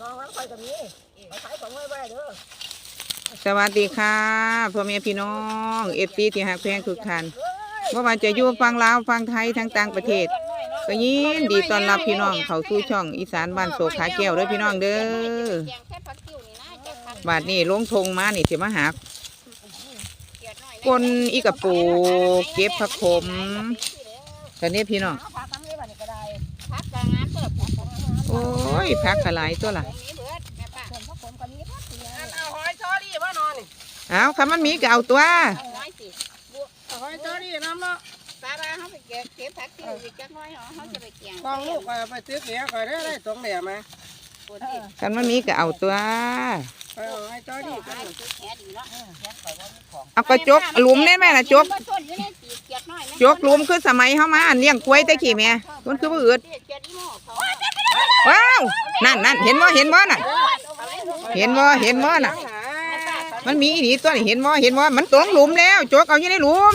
กองแล้วคอยก็มีเอาขายของไว้ไว้เด้อสวัสดีค่ะพ่อแม่พี่น้องเอฟซีที่หักแพงทุกท่านว่าว่าจะอยู่ฟังลาวฟังไทยทั้งต่างประเทศ ก็ยินดีต้อนรับพี่น้องเข้าสู่ช่องอีสานบ้านโศกขาแก้วเด้อพี่น้องเด้อแกงแค่ผักติ้วนี่นะจะคันบาดนี้ลงทงมานี่สิมาหาเกลียดหน่อยคนอีกระปูเก็บผักขมกันนี้พี่น้องเอาฝากทำนี่บัดนี้ก็ได้ผักกลางงานเปิด ผักกลางงานโอ้ยพักกะหลายตัวล่ะผมนี้เบิดแม่ป้าส่วนพวกผมก็มีพักเสียอันเอาหอยจอรี่ว่านอนนี่เอาคำมันมีก็เอาตัวเอาน้อยสิเอาหอยจอรี่น้ำเนาะป้าป้าเขาไปเก็บเก็บผักติ้วอีกจักหน้อยเหรอเขาจะไปแกงกองลูกก็ไปตึกเหลียก็ได้ได้ตรงเหลียมาปวดที่คำมันมีก็เอาตัวเอาหอยจอรี่กันให้คือแขนดีเนาะเอากระจกหลุมได้ไหมล่ะจก มันต้นอยู่ในตีเกลียดหน่อยจกหลุมคือสมัยเฮามาอันเลี้ยงกล้วยแตะกี้แม่มันคือบ่อืดเกลียดอีหม้อเขาว้าวนั่นนั่นเห็นบ่เห็นบ่น่ะ เห็นบ่เห็นบ่น่ะหามันมีอีหลีตัวนี่เห็นบ่เห็นบ่มันตกหลุมแล้วจกเอาอยู่ในหลุม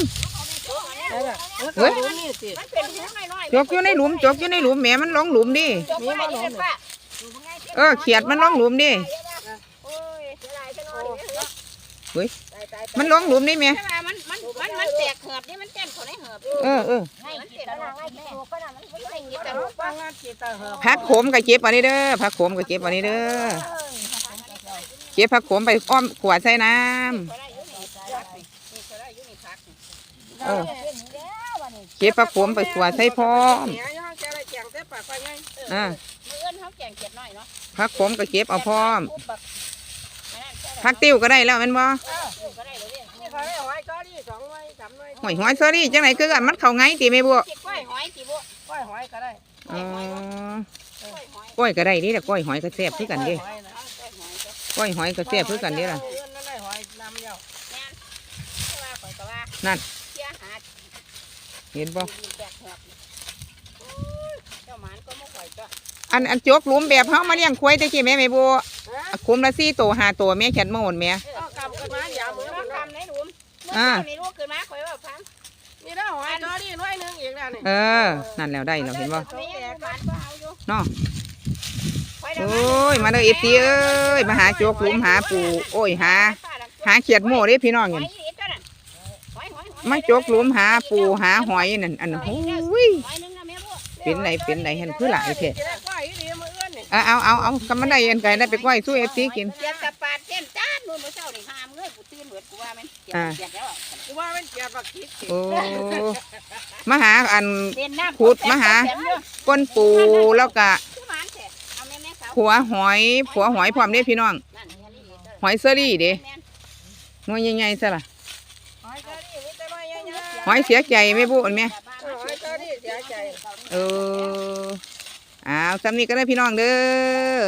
ได้ละเฮ้ยนี่สิมันเป็นหัวน้อยจกอยู่ในหลุมจกอยู่ในหลุมแหม่มันลงหลุมดิๆจกไว้นี่เลยป้าเออเขียดมันลงหลุมดิ โอ้ย เสียดายจังเลย เฮ้ยตายตายมันลงหลุมดิแม่ใช่ป่ะมันมันมันมันแตกเหือบนี่มันเต้นเขาได้เหือบเออเออให้กินตลาดให้กินตัวก็น่ะมันไม่ได้กินแต่แต่ลูกปังงานจิตตาเหอะผักโขมก็เก็บเอานี่เด้อผักโขมก็เก็บเอานี่เด้อเก็บผักโขมไปอ้อมขวดใส่น้ำก็ได้อยู่นี่พักนี่นี่ก็ได้อยู่นี่พักนี่เออเก็บผักโขมไปขวดใส่พร้อมเหลียย่องแกได้แกงแต่ปากไปไงอ่ามื้อเอิ้นเขาแกงเขียดน้อยเนาะผักโขมก็เก็บเอาพร้อม ปุ๊บบักอันนั้นใช่ผักติ้วก็ได้แล้วแม่นบ่เออก็ได้เลยเนี่ยนี่เขาได้หอยจอรี่สองหน่วยสามหน่วยหอยหอยซอรี่จังไหนคือกันมันเข้าไงติแม่บัวคิดก้อยหอยสิบ่ก้อยหอยก็ได้อ๋อก้อยหอยก้อยก็ได้นี่แหละก้อยหอยก็แซ่บคือกันเด้หอยนะเอาก้อยหอยก็ก้อยหอยก็แซ่บคือกันเด้ล่ะเอื้อนนั่นได้หอยน้ำเดียวแม่นแต่ว่าข่อยก็ว่านั่นเที่ยหาเห็นบ่ดินแตกเหือบโอ้ยเจ้าหมานก็บ่ข่อยก็อันอันจกหลุมแบบเฮามาเลี้ยงควายแต่กี้แม่แม่บัวอะ คุมละ4ตัว5ตัวแม่แขนโมนแม่เอากำกันมาอย่ามือต้มัอนงเนาะทำในหลุมเมื่ออ่าเช้านี่ลูกขึ้นมาข่อยว่าพังนี่ได้หอยจอรี่หน่วยหนึงอีกแล้วนี่เออ นั่นแล้วได้แล้วเห็นบ่เอาแม่ยังหมานก็เอาอยู่เนาะข่อยโอ้ยมาเด้อ FC เอ้ยมาหาจกหลุมหาปูโอ้ยหา หาเขียดโม่เด้พี่น้องหเห็อยนอีกตัวนั้นหอยหอยหอยมาจกหลุมหาปูหาหอยนั่นอันนั้นโอ้ยหอยหนึงนะแม่บ่เป็นไหนเป็นไหนเห็นคือหลายแท้ เอื้อนนี่เอาเอาเอาเอากำมันได้เอ็นไก่ได้ไปก้อยสู้ FC กิน เกียดกับปาดเต้นจ้านนู่นมื้อเช้านี่หามเงยกูตื่นเบิดกูว่าแม่นเกียดอ่า เกียดแล้วอะกูว่ามันเกียดบักคิดสิโอ้มาหาอันเด่นน้ำขุดมาหา เต็อยู่ก้นปูแล้วก็คือหวานแท้เอาแม่แม่สาวหัวหอยหัวหอยพร้อมเด้พี่น้อง นั่นเห็นอีหลีเด้อหอยเซอรี่เด้แม่นหน่วยใหญ่ๆซะล่ะหอยจอรี่มีแต่หน่วยใหญ่หอยเสียใจแม่บุอันแม่ๆเออหอยจอรี่เสียใจ เออ อ้าวสำนี้ก็ได้พี่น้องเด้อ